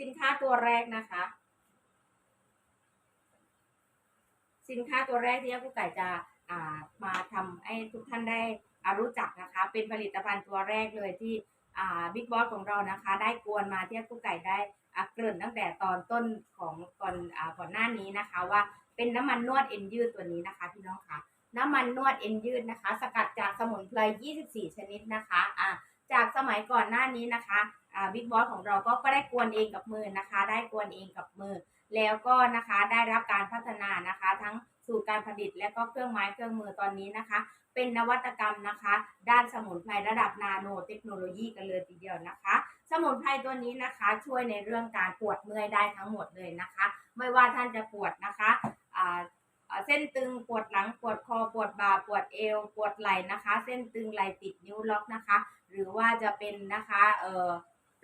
สินค้าตัวแรกนะคะ สินค้าตัวแรกที่ผู้ไก่จะมาทำให้ทุกท่านได้รู้จักนะคะ เป็นผลิตภัณฑ์ตัวแรกเลยที่บิ๊กบอสของเรานะคะ ได้กวนมาที่ผู้ไก่ได้เกริ่นตั้งแต่ตอนต้นของก่อนก่อนหน้านี้นะคะ ว่าเป็นน้ำมันนวดเอ็นยืดตัวนี้นะคะพี่น้องคะน้ำมันนวดเอ็นยืดนะคะ สกัดจากสมุนไพร 24 ชนิดนะคะอ่าจากสมัยก่อนหน้านี้นะคะ บิ๊กบอสของเราก็ก็ได้กวนเองกับมือนะคะ ได้กวนเองกับมือ แล้วก็นะคะได้รับการพัฒนานะคะ ทั้งสูตรการผลิตและก็เครื่องไม้เครื่องมือตอนนี้นะคะ เป็นนวัตกรรมนะคะ ด้านสมุนไพรระดับนาโนเทคโนโลยีกันเลยทีเดียวนะคะ สมุนไพรตัวนี้นะคะ ช่วยในเรื่องการปวดเมื่อยได้ทั้งหมดเลยนะคะ ไม่ว่าท่านจะปวดนะคะอ่าเส้นตึงปวดหลังปวดคอปวดบ่าปวดเอว ปวดไหล่นะคะ เส้นตึงไหล่ติดนิ้วล็อกนะคะ หรือว่าจะเป็นนะคะเอ่อ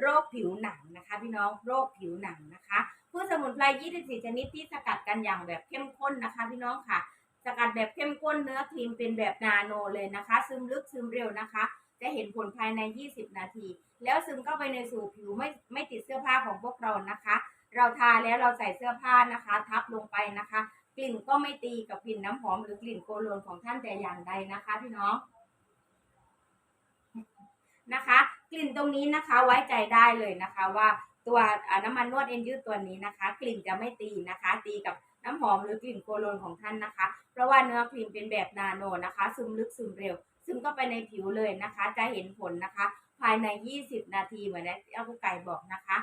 โรคผิวหนังนะคะ พี่น้องโรคผิวหนังนะคะพืชสมุนไพร 24 ชนิดที่สกัดกันอย่างแบบเข้มข้นนะคะ พี่น้องค่ะ สกัดแบบเข้มข้นเนื้อครีมเป็นแบบนาโนเลยนะคะ ซึมลึกซึมเร็วนะคะ จะเห็นผลภายใน 20 นาที แล้วซึมเข้าไปในสู่ผิวไม่ไม่ติดเสื้อผ้าของพวกเรานะคะ เราทาแล้วเราใส่เสื้อผ้านะคะ ทับลงไปนะคะ กลิ่นก็ไม่ตีกับกลิ่นน้ำหอมหรือกลิ่นโคโลนของท่านแต่อย่างใดนะคะ พี่น้องนะคะกลิ่นตรงนี้นะคะไว้ใจได้เลยนะคะว่าตัวน้ำมันนวดเอ็นยืดตัวนี้นะคะ กลิ่นจะไม่ตีนะคะ ตีกับน้ำหอมหรือกลิ่นโคโลนของท่านนะคะ เพราะว่าเนื้อครีมเป็นแบบนาโนนะคะ ซึมลึกซึมเร็ว ซึมเข้าไปในผิวเลยนะคะ จะเห็นผลนะคะ ภายใน 20 นาทีเหมือนที่อากุไก่บอกนะคะ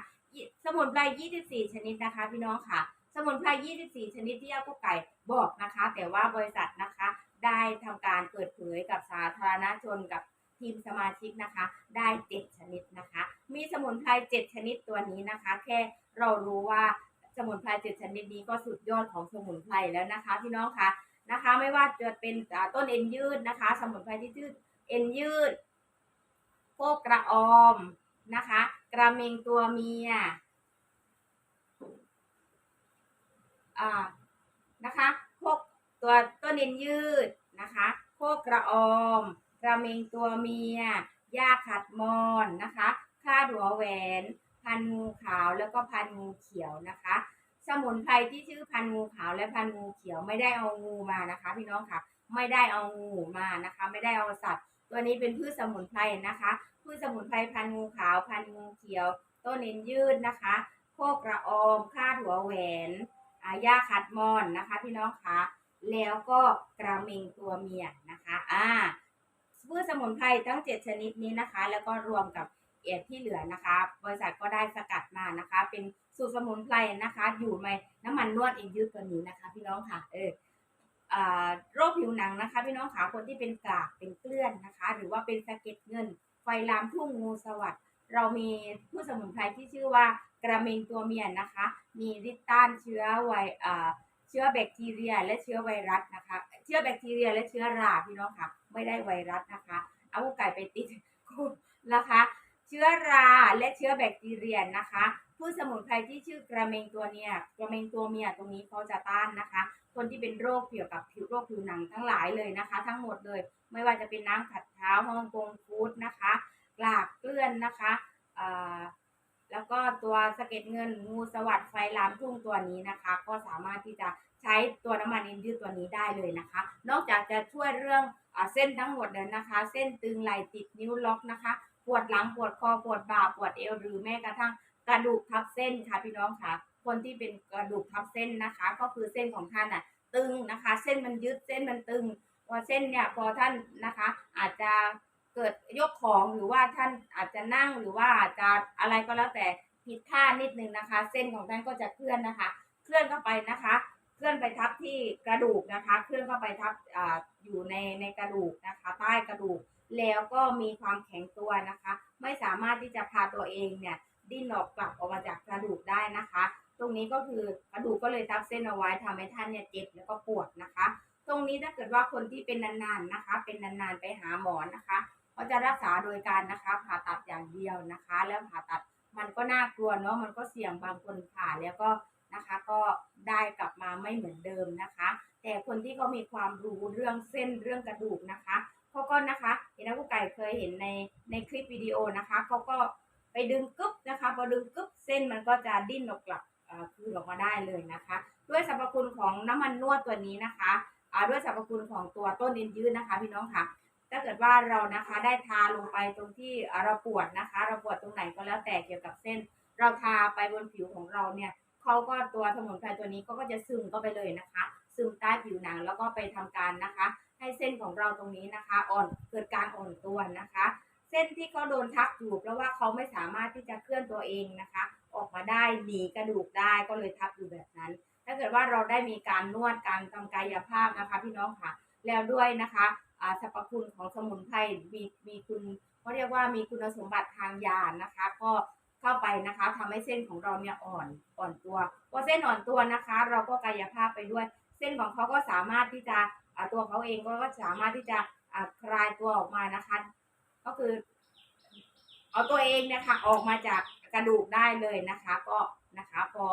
สมุนไพร 24 ชนิดนะคะ พี่น้องค่ะ สมุนไพร 24 ชนิดที่อากุไก่บอกนะคะ แต่ว่าบริษัทนะคะ ได้ทำการเปิดเผยกับสาธารณชนกับ ทีมสมาชิกนะคะ ได้ 7 ชนิดนะคะ มีสมุนไพร 7 ชนิดตัวนี้นะคะ แค่เรารู้ว่าสมุนไพร 7 ชนิดนี้ก็สุดยอดของสมุนไพรแล้วนะคะพี่น้องคะนะคะ ไม่ว่าจะเป็นต้นเอ็นยืดนะคะ สมุนไพรที่ชื่อเอ็นยืดโคกกระออมนะคะ กระเมงตัวเมียอ่านะคะพวกตัวต้นเอ็นยืดนะคะโคกกระออม ระเมงตัวเมียหญ้าขัดมอนนะคะคาดหัวแหวน พันงูขาวแล้วก็พันงูเขียวนะคะ สมุนไพรที่ชื่อพันงูขาวและพันงูเขียวไม่ได้เอางูมานะคะ พี่น้องค่ะไม่ได้เอางูมานะคะ ไม่ได้เอาสัตว์ ตัวนี้เป็นพืชสมุนไพรนะคะพืชสมุนไพรพันงูขาวพันงูเขียว ต้นเอ็นยืดนะคะโคกกระออมคาดหัวแหวนอาหญ้าคัดมอนนะคะ พี่น้องคะแล้วก็กระเมงตัวเมียนะคะอ่า พืชสมุนไพรทั้ง 7 ชนิดนี้นะคะ แล้วก็รวมกับเอ็ดที่เหลือนะคะ บริษัทก็ได้สกัดมานะคะ เป็นสูตรสมุนไพรนะคะ อยู่ในน้ำมันนวดเอ็นยืดตัวนี้นะคะ พี่น้องค่ะเออโรคผิวหนังนะคะ พี่น้องขาคนที่เป็นกากเป็นเกลื่อนนะคะ หรือว่าเป็นสะเก็ดเงิน ไฟลามทุ่งงูสวัสดเรามีพืชสมุนไพรที่ชื่อว่ากระเมงตัวเมียนะคะ มีฤทธิ์ต้านเชื้อไวอ่าเชื้อแบคทีเรีย และเชื้อไวรัสนะคะ เชื้อแบคทีเรีย และเชื้อราพี่น้องค่ะ ไม่ได้ไวรัสนะคะ เอาไก่ไปติดคุณนะคะ เชื้อราและเชื้อแบคทีเรียนะคะพืชสมุนไพรที่ชื่อกระเมงตัวเนี้ยกระเมงตัวเมียตรงนี้เขาจะต้านนะคะ คนที่เป็นโรคเกี่ยวกับผิวโรคผิวหนังทั้งหลายเลยนะคะ ทั้งหมดเลย ไม่ว่าจะเป็นน้ำขัดเท้าฮ่องกงฟูดนะคะกลากเกลื่อนนะคะแล้วก็ตัวสะเก็ดเงินงูสวัสดไฟลามทุ่งตัวนี้นะคะ ก็สามารถที่จะ ใช้ตัวน้ำมันอ็นยืดตัวนี้ได้เลยนะคะ นอกจากจะช่วยเรื่องอเส้นทั้งหมดเลยนะคะ เส้นตึงไหล่ติดนิ้วล็อกนะคะ ปวดหลังปวดคอปวดบ่าปวดเอวหรือแม้กระทั่งกระดูกทับเส้นค่ะพี่น้องค่ะ คนที่เป็นกระดูกทับเส้นนะคะ ก็คือเส้นของท่านอะตึงนะคะ เส้นมันยึดเส้นมันตึงพอเส้นเนี่ยพอท่านนะคะ อาจจะเกิดยกของหรือว่าท่านอาจจะนั่งหรือว่าอาจจะอะไรก็แล้วแต่ผิดท่านิดนึงนะคะ เส้นของท่านก็จะเคลื่อนนะคะ เคลื่อนเข้าไปนะคะ ลื่อนไปทับที่กระดูกนะคะ เคลื่อนเข้าไปทับออยู่ในในกระดูกนะคะ ใต้กระดูก แล้วก็มีความแข็งตัวนะคะ ไม่สามารถที่จะพาตัวเองเนี่ยดิ้นออกกลับออกมาจากกระดูกได้นะคะ ตรงนี้ก็คือกระดูกก็เลยทับเส้นเอาไว้ทำให้ท่านเนี่ยเจ็บแล้วก็ปวดนะคะ ตรงนี้ถ้าเกิดว่าคนที่เป็นนานๆนะคะ เป็นนานๆไปหาหมอนะคะเขาจะรักษาโดยการนะคะผ่าตัดอย่างเดียวนะคะ แล้วผ่าตัดมันก็น่ากลัวเนาะมันก็เสี่ยงบางคนผ่าแล้วก็ นะคะ ก็ได้กลับมาไม่เหมือนเดิมนะคะ แต่คนที่เขามีความรู้เรื่องเส้นเรื่องกระดูกนะคะเขาก็นะคะเห็นนะผู้ไก่เคยเห็นในในคลิปวิดีโอนะคะเขาก็ไปดึงกึ๊บนะคะพอดึงกึ๊บเส้นมันก็จะดิ้นออกกลับคืนออกมาได้เลยนะคะ ด้วยสรรพคุณของน้ำมันนวดตัวนี้นะคะด้วยสรรพคุณของตัวต้นเอ็นยืดนะคะ พี่น้องค่ะ ถ้าเกิดว่าเรานะคะได้ทาลงไปตรงที่เราปวดนะคะ เราปวดตรงไหนก็แล้วแต่เกี่ยวกับเส้น เราทาไปบนผิวของเราเนี่ย เขาก็ตัวสมุนไพรตัวนี้ก็จะซึมเข้าไปเลยนะคะ ซึมใต้ผิวหนังแล้วก็ไปทำการนะคะ ให้เส้นของเราตรงนี้นะคะ อ่อนเกิดการอ่อนตัวนะคะ เส้นที่เขาโดนทับอยู่เพราะว่าเขาไม่สามารถที่จะเคลื่อนตัวเองนะคะ ออกมาได้หนีกระดูกได้ก็เลยทับอยู่แบบนั้น ถ้าเกิดว่าเราได้มีการนวดการทำกายภาพนะคะ พี่น้องค่ะ แล้วด้วยนะคะอาสรรพคุณของสมุนไพรมีมีคุณเขาเรียกว่ามีคุณสมบัติทางยานะคะ ก็ เข้าไปนะคะทำให้เส้นของเราเนี่ยอ่อนอ่อนตัวพอเส้นอ่อนตัวนะคะ เราก็กายภาพไปด้วย เส้นของเขาก็สามารถที่จะอ่าตัวเขาเองก็สามารถที่จะคลายตัวออกมานะคะ ก็คือเอาตัวเองเนะคะออกมาจากกระดูกได้เลยนะคะ ก็นะคะพอ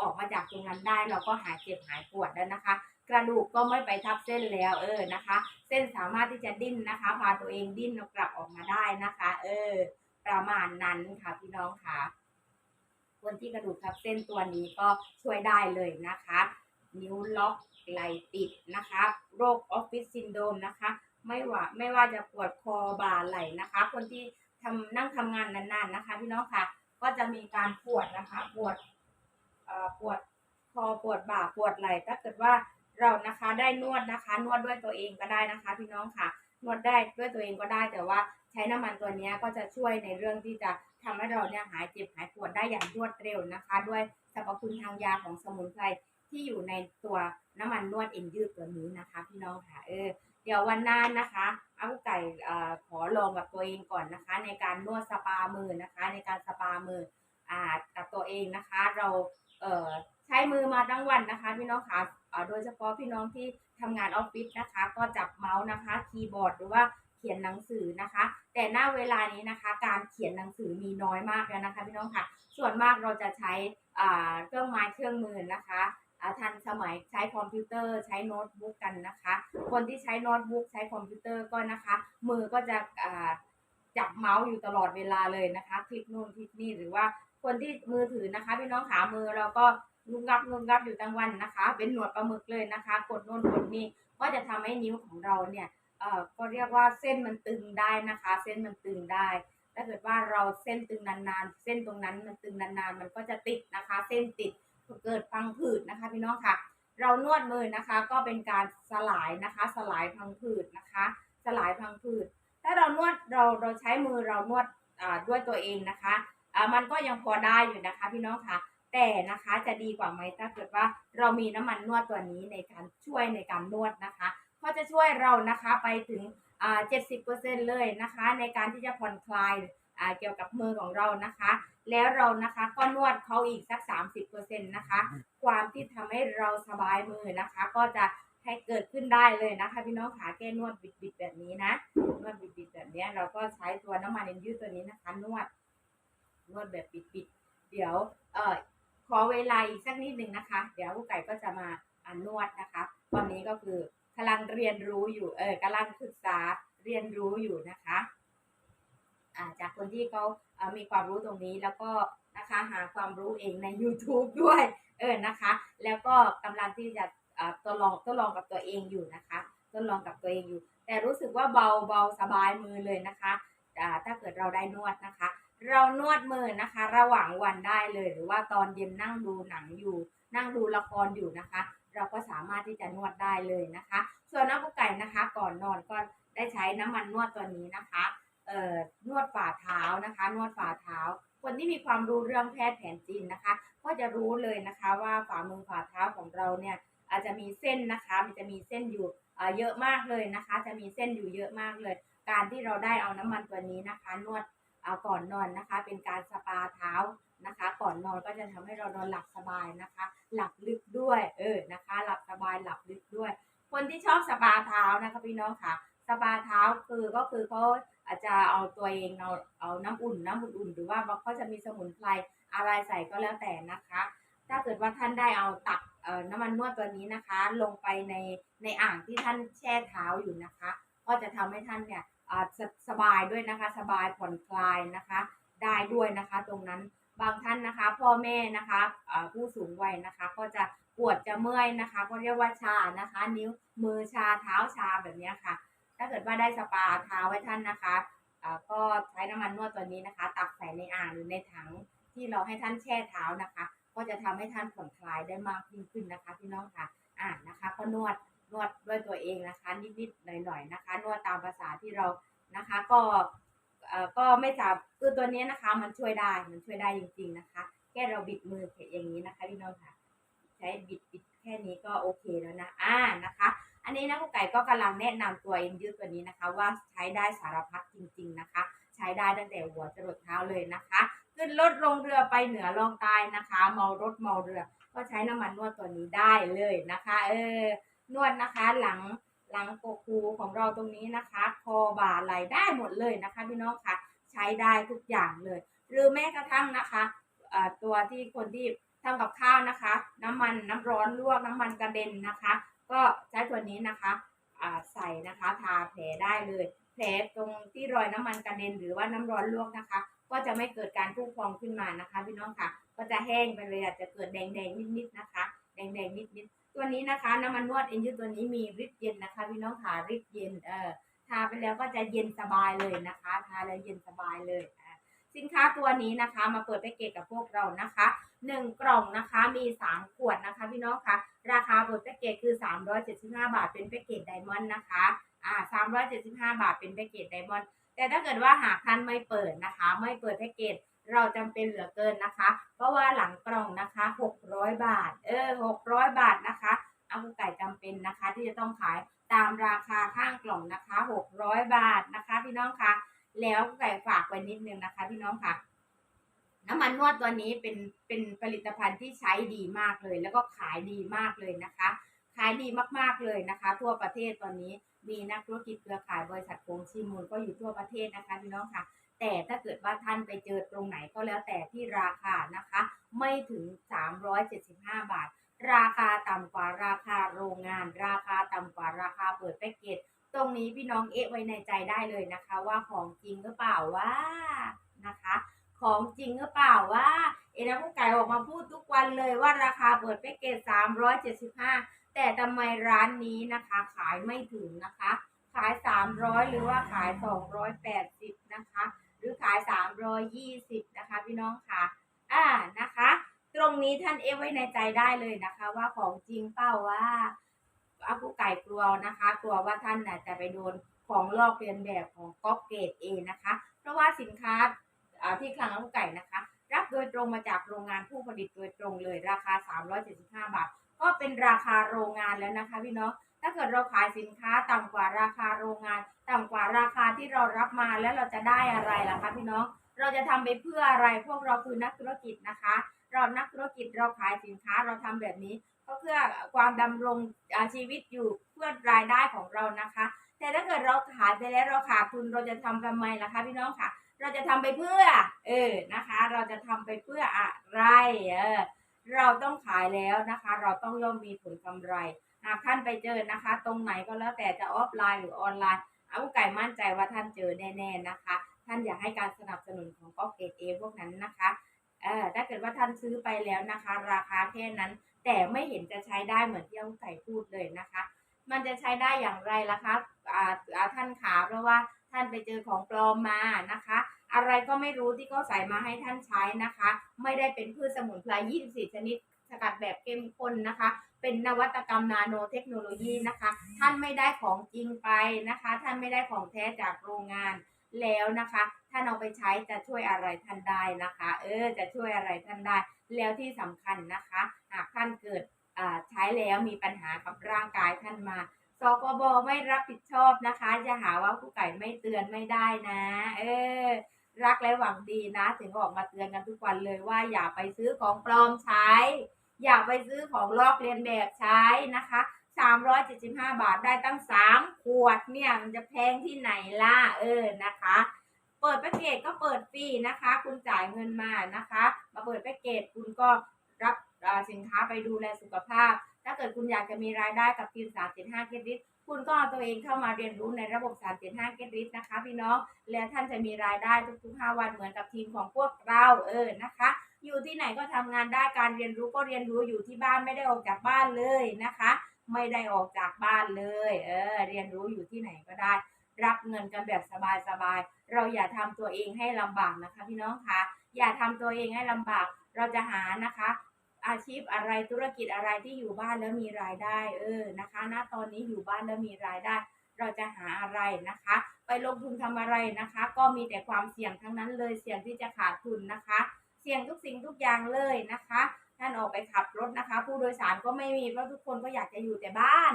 ออกมาจากตรงนั้นได้เราก็หายเจ็บหายปวดแล้วนะคะ กระดูกก็ไม่ไปทับเส้นแล้วเออนะคะ เส้นสามารถที่จะดิ้นนะคะ พาตัวเองดิ้นแล้วกลับออกมาได้นะคะ เออ ประมาณนั้นค่ะพี่น้องค่ะคนที่กระดูกทับเส้นตัวนี้ก็ช่วยได้เลยนะคะ นิ้วล็อกไหลติดนะคะ โรคออฟฟิศซินโดมนะคะ ไม่ว่าไม่ว่าจะปวดคอบ่าไหล่นะคะ คนที่ทำนั่งทำงานนานๆนะคะ พี่น้องค่ะ ก็จะมีการปวดนะคะปวดเอ่อปวดคอปวดบ่าปวดไหล่ถ้าเกิดว่าเรานะคะได้นวดนะคะ นวดด้วยตัวเองก็ได้นะคะ พี่น้องค่ะ นวดได้ด้วยตัวเองก็ได้แต่ว่า ช้น้ำมันตัวนี้ก็จะช่วยในเรื่องที่จะทำให้เราเนี่ยหายเจ็บหายปวดได้อย่างรวดเร็วนะคะ ด้วยสรรพคุณทางยาของสมุนไพรที่อยู่ในตัวน้ำมันนวดเอ็นยืดตัวนี้นะคะพี่น้องค่ะเออเดี๋ยววันหน้านะคะอากุไก่เอ่อขอลองกับตัวเองก่อนนะคะ ในการนวดสปามือนะคะ ในการสปามืออ่ากับตัวเองนะคะ เราเออใช้มือมาทั้งวันนะคะ พี่น้องคะเอ่อโดยเฉพาะพี่น้องที่ทำงานออฟฟิศนะคะ ก็จับเมาส์นะคะ คีย์บอร์ดหรือว่า เขียนหนังสือนะคะ แต่หน้าเวลานี้นะคะ การเขียนหนังสือมีน้อยมากแล้วนะคะพี่น้องค่ะ ส่วนมากเราจะใช้อ่าเครื่องไม้เครื่องมือนะคะอ่าทันสมัยใช้คอมพิวเตอร์ใช้โน้ตบุ๊กกันนะคะ คนที่ใช้โน้ตบุ๊กใช้คอมพิวเตอร์ก็นะคะ มือก็จะอ่าจับเมาส์อยู่ตลอดเวลาเลยนะคะ คลิกนู่นคลิกนี่หรือว่าคนที่มือถือนะคะ พี่น้องขามือเราก็งุบงับงุบงับอยู่ทั้งวันนะคะ เป็นหนวดปลาหมึกเลยนะคะ กดโน่นกดนี่ก็จะทำให้นิ้วของเราเนี่ย เอ่อก็เรียกว่าเส้นมันตึงได้นะคะ เส้นมันตึงได้ถ้าเกิดว่าเราเส้นตึงนานๆ เส้นตรงนั้นมันตึงนานๆ มันก็จะติดนะคะ เส้นติดเกิดพังผืดนะคะพี่น้องค่ะ เรานวดมือนะคะ ก็เป็นการสลายนะคะ สลายพังผืดนะคะ สลายพังผืดถ้าเรานวดเราเราใช้มือเรานวดอ่าด้วยตัวเองนะคะอ่ามันก็ยังพอได้อยู่นะคะพี่น้องค่ะ แต่นะคะจะดีกว่าไหมถ้าเกิดว่าเรามีน้ำมันนวดตัวนี้ในการช่วยในการนวดนะคะ ก็จะช่วยเรานะคะไปถึงอ่า70%เลยนะคะ ในการที่จะผ่อนคลายอ่าเกี่ยวกับมือของเรานะคะ แล้วเรานะคะก็นวดเขาอีกสัก 30%นะคะ ความที่ทำให้เราสบายมือนะคะ ก็จะให้เกิดขึ้นได้เลยนะคะ พี่น้องขาแก้นวดบิดๆแบบนี้นะนวดบิดๆแบบนี้เราก็ใช้ตัวน้ำมันเอ็นยืดตัวนี้นะคะ นวดนวดแบบบิดๆเดี๋ยวเออขอเวลาอีกสักนิดหนึ่งนะคะ เดี๋ยวผู้ไก่ก็จะมาอ่านวดนะคะ ตอนนี้ก็คือ กำลังเรียนรู้อยู่เออกำลังศึกษาเรียนรู้อยู่นะคะอาจากคนที่เขาเอ่อมีความรู้ตรงนี้แล้วก็นะคะหาความรู้เองใน YouTube ด้วยเออนะคะ แล้วก็กำลังที่จะทดลองทดลองกับตัวเองอยู่นะคะทดลองกับตัวเองอยู่ แต่รู้สึกว่าเบาเบาสบายมือเลยนะคะถ้าเกิดเราได้นวดนะคะ เรานวดมือนะคะ ระหว่างวันได้เลย หรือว่าตอนเย็นนั่งดูหนังอยู่ นั่งดูละครอยู่นะคะ เราก็สามารถที่จะนวดได้เลยนะคะ ส่วนน้ำกุไก่นะคะ ก่อนนอนก็ได้ใช้น้ำมันนวดตัวนี้นะคะเอ่อนวดฝ่าเท้านะคะ นวดฝ่าเท้า คนที่มีความรู้เรื่องแพทย์แผนจีนนะคะ ก็จะรู้เลยนะคะว่าฝ่ามือฝ่าเท้าของเราเนี่ยอาจจะมีเส้นนะคะ มันจะมีเส้นอยู่เอ่อเยอะมากเลยนะคะ จะมีเส้นอยู่เยอะมากเลย การที่เราได้เอาน้ำมันตัวนี้นะคะ นวดเอาก่อนนอนนะคะ เป็นการสปาเท้า นะคะ ก่อนนอนก็จะทำให้เรานอนหลับสบายนะคะ หลับลึกด้วยเออนะคะ หลับสบายหลับลึกด้วย คนที่ชอบสปาเท้านะคะพี่น้องค่ะสปาเท้าคือก็คือเขาอาจจะเอาตัวเองเอาเอาน้ำอุ่นน้ำอุ่นๆหรือว่าเขาจะมีสมุนไพรอะไรใส่ก็แล้วแต่นะคะ ถ้าเกิดว่าท่านได้เอาตักเอ่อน้ำมันนวดตัวนี้นะคะ ลงไปในในอ่างที่ท่านแช่เท้าอยู่นะคะ ก็จะทำให้ท่านเนี่ยอ่าสสบายด้วยนะคะ สบายผ่อนคลายนะคะ ได้ด้วยนะคะ ตรงนั้น บางท่านนะคะ พ่อแม่นะคะผู้สูงวัยนะคะ ก็จะปวดจะเมื่อยนะคะ ก็เรียกว่าชานะคะ นิ้วมือชาเท้าชาแบบนี้ค่ะ ถ้าเกิดว่าได้สปาเท้าไว้ท่านนะคะก็ใช้น้ำมันนวดตัวนี้นะคะ ตักใส่ในอ่างหรือในถังที่เราให้ท่านแช่เท้านะคะ ก็จะทำให้ท่านผ่อนคลายได้มากยิ่งขึ้นนะคะพี่น้องค่ะอ่านะคะก็นวดนวดด้วยตัวเองนะคะ นิดๆหน่อยๆนะคะ นวดตามภาษาที่เรานะคะ ก็ ก็ไม่จับคือตัวนี้นะคะ มันช่วยได้มันช่วยได้จริง ๆนะคะ แค่เราบิดมือแค่อย่างนี้นะคะพี่น้องค่ะ ใช้บิดบิดแค่นี้ก็โอเคแล้วนะอ่านะคะ อันนี้นะกุ๊กไก่ก็กำลังแนะนำตัวเอ็นยืดตัวนี้นะคะ ว่าใช้ได้สารพัดจริง ๆนะคะ ใช้ได้ตั้งแต่หัวจรดเท้าเลยนะคะ ขึ้นรถลงเรือไปเหนือลองใต้นะคะ เมารถเมาเรือ ก็ใช้น้ำมันนวดตัวนี้ได้เลยนะคะ เออนวดนะคะหลัง หลังโกคูของเราตรงนี้นะคะ คอบ่าไหลได้หมดเลยนะคะพี่น้องค่ะใช้ได้ทุกอย่างเลย หรือแม้กระทั่งนะคะตัวที่คนที่ทำกับข้าวนะคะ น้ำมันน้ำร้อนลวกน้ำมันกระเด็นนะคะ ก็ใช้ตัวนี้นะคะใส่นะคะทาแผลได้เลย แผลตรงที่รอยน้ำมันกระเด็นหรือว่าน้ำร้อนลวกนะคะ ก็จะไม่เกิดการพุ่งพองขึ้นมานะคะ พี่น้องค่ะ ก็จะแห้งไปเลยอาจจะเกิดแดงๆนิดๆนะคะ แดงๆนิดๆ ตัวนี้นะคะน้ำมันนวดเอ็นยูตัวนี้มีฤทธิ์เย็นนะคะพี่น้องค่ะฤทธิ์เย็นเออทาไปแล้วก็จะเย็นสบายเลยนะคะทาแล้วเย็นสบายเลยอะสินค้าตัวนี้นะคะ มาเปิดแพ็กเกจกับพวกเรานะคะหนึ่งกล่องนะคะมีสามขวดนะคะ พี่น้องคะราคาเปิดแพ็กเกจคือ375บาทเป็นแพ็กเกจไดมอนด์นะคะอ่า375บาทเป็นแพ็กเกจไดมอนด์แต่ถ้าเกิดว่าหากท่านไม่เปิดนะคะ ไม่เปิดแพ็กเกจเราจำเป็นเหลือเกินนะคะ เพราะว่าหลังกล่องนะคะ600บาท เออ600บาทนะคะ อากุไก่จำเป็นนะคะ ที่จะต้องขายตามราคาข้างกล่องนะคะ 600 บาทนะคะ พี่น้องคะแล้วกุไก่ฝากไว้นิดนึงนะคะ พี่น้องค่ะ น้ำมันนวดตัวนี้เป็นเป็นผลิตภัณฑ์ที่ใช้ดีมากเลย แล้วก็ขายดีมากเลยนะคะ ขายดีมากๆเลยนะคะ ทั่วประเทศตอนนี้มีนักธุรกิจเครือข่ายบริษัทโกงชีมูลก็อยู่ทั่วประเทศนะคะพี่น้องค่ะ แต่ถ้าเกิดว่าท่านไปเจอตรงไหนก็แล้วแต่ที่ราคานะคะ ไม่ถึง 375 บาท ราคาต่ำกว่าราคาโรงงาน ราคาต่ำกว่าราคาเปิดแพ็กเกจตรงนี้พี่น้องเอะไว้ในใจได้เลยนะคะ ว่าของจริงหรือเปล่าว่านะคะ ของจริงหรือเปล่าว่า เอ็นะผู้ไก่ออกมาพูดทุกวันเลยว่าราคาเปิดแพ็กเกจ375 แต่ทำไมร้านนี้นะคะ ขายไม่ถึงนะคะ ขาย 300 หรือว่าขาย 280 นะคะ หรือขาย 320 นะคะ พี่น้องค่ะอ่านะคะ ตรงนี้ท่านเอฟไว้ในใจได้เลยนะคะ ว่าของจริงเปล่าว่าอาผู้ไก่กลัวนะคะ กลัวว่าท่านน่ะจะไปโดนของลอกเลียนแบบของก๊อปเกรดเอนะคะ เพราะว่าสินค้าที่คลังอาผู้ไก่นะคะ รับโดยตรงมาจากโรงงานผู้ผลิตโดยตรงเลยราคา 375 บาท ก็เป็นราคาโรงงานแล้วนะคะพี่น้องถ้าเกิดเราขายสินค้าต่ำกว่าราคาโรงงาน ต่ำกว่าราคาที่เรารับมาแล้วเราจะได้อะไรล่ะคะพี่น้องเราจะทำไปเพื่ออะไรพวกเราคือนักธุรกิจนะคะ เรานักธุรกิจเราขายสินค้าเราทำแบบนี้ ก็เพื่อความดำรงชีวิตอยู่เพื่อรายได้ของเรานะคะ แต่ถ้าเกิดเราขายไปแล้วเราขาดทุนเราจะทำทำไมล่ะคะพี่น้องค่ะ เราจะทำไปเพื่อ เออนะคะ เราจะทำไปเพื่ออะไรเออเราต้องขายแล้วนะคะ เราต้องย่อมมีผลกำไรหากท่านไปเจอนะคะ ตรงไหนก็แล้วแต่จะออฟไลน์หรือออนไลน์เอาไก่มั่นใจว่าท่านเจอแน่ ๆ นะคะ ท่านอยากให้การสนับสนุนของก๊อกเกตเอพวกนั้นนะคะ เออถ้าเกิดว่าท่านซื้อไปแล้วนะคะ ราคาแค่นั้น แต่ไม่เห็นจะใช้ได้เหมือนที่เอาไก่พูดเลยนะคะ มันจะใช้ได้อย่างไรล่ะคะอ่าอ่าท่านขาเพราะว่าท่านไปเจอของปลอมมานะคะ อะไรก็ไม่รู้ที่เขาใส่มาให้ท่านใช้นะคะ ไม่ได้เป็นพืชสมุนไพร24 ชนิดสกัดแบบเข้มข้นนะคะ เป็นนวัตกรรมนาโนเทคโนโลยีนะคะ ท่านไม่ได้ของจริงไปนะคะ ท่านไม่ได้ของแท้จากโรงงาน แล้วนะคะท่านเอาไปใช้จะช่วยอะไรท่านได้นะคะ เออ จะช่วยอะไรท่านได้ แล้วที่สำคัญนะคะ หากท่านเกิดใช้แล้วมีปัญหากับร่างกายท่านมาสกบไม่รับผิดชอบนะคะ จะหาว่าผู้ไก่ไม่เตือนไม่ได้นะ เออ รักและหวังดีนะ ถึงออกมาเตือนกันทุกวันเลยว่าอย่าไปซื้อของปลอมใช้ อย่าไปซื้อของลอกเลียนแบบใช้นะคะ 375 บาทได้ตั้ง 3 ขวดเนี่ยมันจะแพงที่ไหนล่ะเออนะคะ เปิดแพ็กเกจก็เปิดฟรีนะคะ คุณจ่ายเงินมานะคะ มาเปิดแพ็กเกจคุณก็รับสินค้าไปดูแลสุขภาพ ถ้าเกิดคุณอยากจะมีรายได้กับทีม 375เครดิตคุณก็เอาตัวเองเข้ามาเรียนรู้ในระบบ 375 เกริดนะคะพี่น้อง แล้วท่านจะมีรายได้ทุกๆ 5 วันเหมือนกับทีมของพวกเราเออนะคะอยู่ที่ไหนก็ทำงานได้การเรียนรู้ก็เรียนรู้อยู่ที่บ้านไม่ได้ออกจากบ้านเลยนะคะ ไม่ได้ออกจากบ้านเลย เออ เรียนรู้อยู่ที่ไหนก็ได้ รับเงินกันแบบสบายๆ เราอย่าทำตัวเองให้ลำบากนะคะพี่น้องคะ อย่าทำตัวเองให้ลำบาก เราจะหานะคะ อาชีพอะไรธุรกิจอะไรที่อยู่บ้านแล้วมีรายได้ เออ นะคะณตอนนี้อยู่บ้านแล้วมีรายได้ เราจะหาอะไรนะคะ ไปลงทุนทำอะไรนะคะ ก็มีแต่ความเสี่ยงทั้งนั้นเลย เสี่ยงที่จะขาดทุนนะคะ เสี่ยงทุกสิ่งทุกอย่างเลยนะคะ ท่านออกไปขับรถนะคะ ผู้โดยสารก็ไม่มีเพราะทุกคนก็อยากจะอยู่แต่บ้าน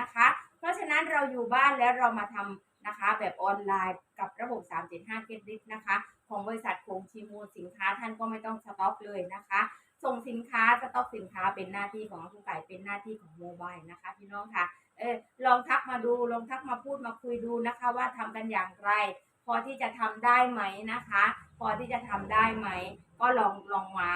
นะคะ เพราะฉะนั้นเราอยู่บ้านแล้วเรามาทำนะคะ แบบออนไลน์กับระบบ 375 Get Rich นะคะ ของบริษัทโคงชีมูลสินค้าท่านก็ไม่ต้องสต็อกเลยนะคะ ส่งสินค้าสต็อกสินค้าเป็นหน้าที่ของผู้ขายเป็นหน้าที่ของโมบายนะคะพี่น้องค่ะเออลองทักมาดูลองทักมาพูดมาคุยดูนะคะว่าทำกันอย่างไร พอที่จะทำได้ไหมนะคะ พอที่จะทำได้ไหม ก็ลองลองมา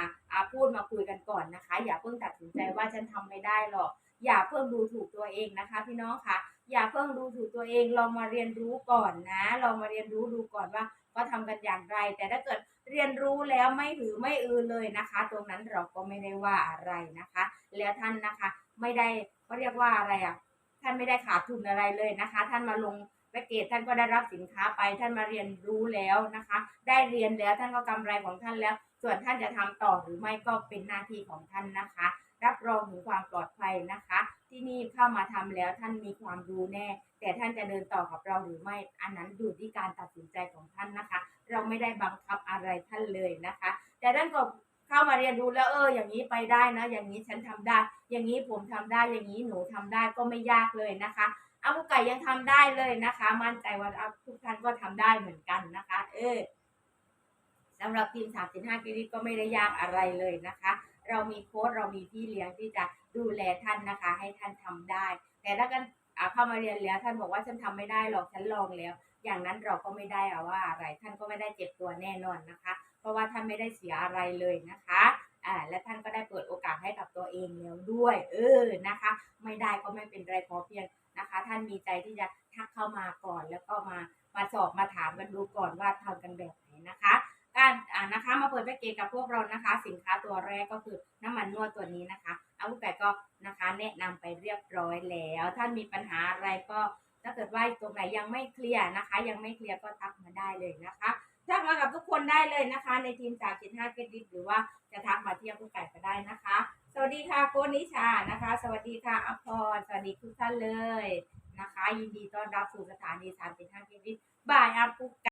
พูดมาคุยกันก่อนนะคะ อย่าเพิ่งตัดสินใจว่าฉันทำไม่ได้หรอก อย่าเพิ่งดูถูกตัวเองนะคะ พี่น้องค่ะอย่าเพิ่งดูถูกตัวเองลองมาเรียนรู้ก่อนนะลองมาเรียนรู้ดูก่อนว่าก็ทำกันอย่างไร แต่ถ้าเกิดเรียนรู้แล้วไม่หือไม่อือเลยนะคะ ตรงนั้นเราก็ไม่ได้ว่าอะไรนะคะ แล้วท่านนะคะ ไม่ได้เขาเรียกว่าอะไรอะท่านไม่ได้ขาดทุนอะไรเลยนะคะ ท่านมาลง แพ็กเกจท่านก็ได้รับสินค้าไปท่านมาเรียนรู้แล้วนะคะ ได้เรียนแล้วท่านก็กำไรของท่านแล้ว ส่วนท่านจะทำต่อหรือไม่ก็เป็นหน้าที่ของท่านนะคะ รับรองถึงความปลอดภัยนะคะ ที่นี่เข้ามาทำแล้วท่านมีความรู้แน่ แต่ท่านจะเดินต่อกับเราหรือไม่ อันนั้นอยู่ที่การตัดสินใจของท่านนะคะ เราไม่ได้บังคับอะไรท่านเลยนะคะ แต่ท่านก็เข้ามาเรียนรู้แล้วเอออย่างนี้ไปได้นะ อย่างนี้ฉันทำได้ อย่างนี้ผมทำได้อย่างนี้หนูทำได้ก็ไม่ยากเลยนะคะ อากุไก่ยังทำได้เลยนะคะ มั่นใจว่าเอาทุกท่านก็ทำได้เหมือนกันนะคะ เออสำหรับทีม 35กิริก็ไม่ได้ยากอะไรเลยนะคะ เรามีโค้ดเรามีพี่เลี้ยงที่จะดูแลท่านนะคะ ให้ท่านทำได้ แต่ถ้ากันอ่าเข้ามาเรียนแล้วท่านบอกว่าฉันทำไม่ได้หรอกฉันลองแล้ว อย่างนั้นเราก็ไม่ได้อะว่าอะไรท่านก็ไม่ได้เจ็บตัวแน่นอนนะคะ เพราะว่าท่านไม่ได้เสียอะไรเลยนะคะอ่าและท่านก็ได้เปิดโอกาสให้กับตัวเองแล้วด้วย เออนะคะ ไม่ได้ก็ไม่เป็นไรขอเพียง นะคะ ท่านมีใจที่จะทักเข้ามาก่อน แล้วก็มามาสอบมาถามกันดูก่อนว่าทำกันแบบไหนนะคะการอ่านะคะมาเปิดแพ็กเกจกับพวกเรานะคะ สินค้าตัวแรกก็คือน้ำมันนวดตัวนี้นะคะอาวุธไก่ก็นะคะแนะนำไปเรียบร้อยแล้ว ท่านมีปัญหาอะไรก็ถ้าเกิดว่าตรงไหนยังไม่เคลียร์นะคะ ยังไม่เคลียร์ก็ทักมาได้เลยนะคะทักมากับทุกคนได้เลยนะคะ ในทีมจากจิตห้าเกดิตหรือว่าจะทักมาที่อาวุธไก่ก็ได้นะคะ สวัสดีค่ะโกนิชานะคะ สวัสดีค่ะอภรสวัสดีทุกท่านเลยนะคะ ยินดีต้อนรับสู่สถานีสามสิบห้าเกดิตบายอาปุก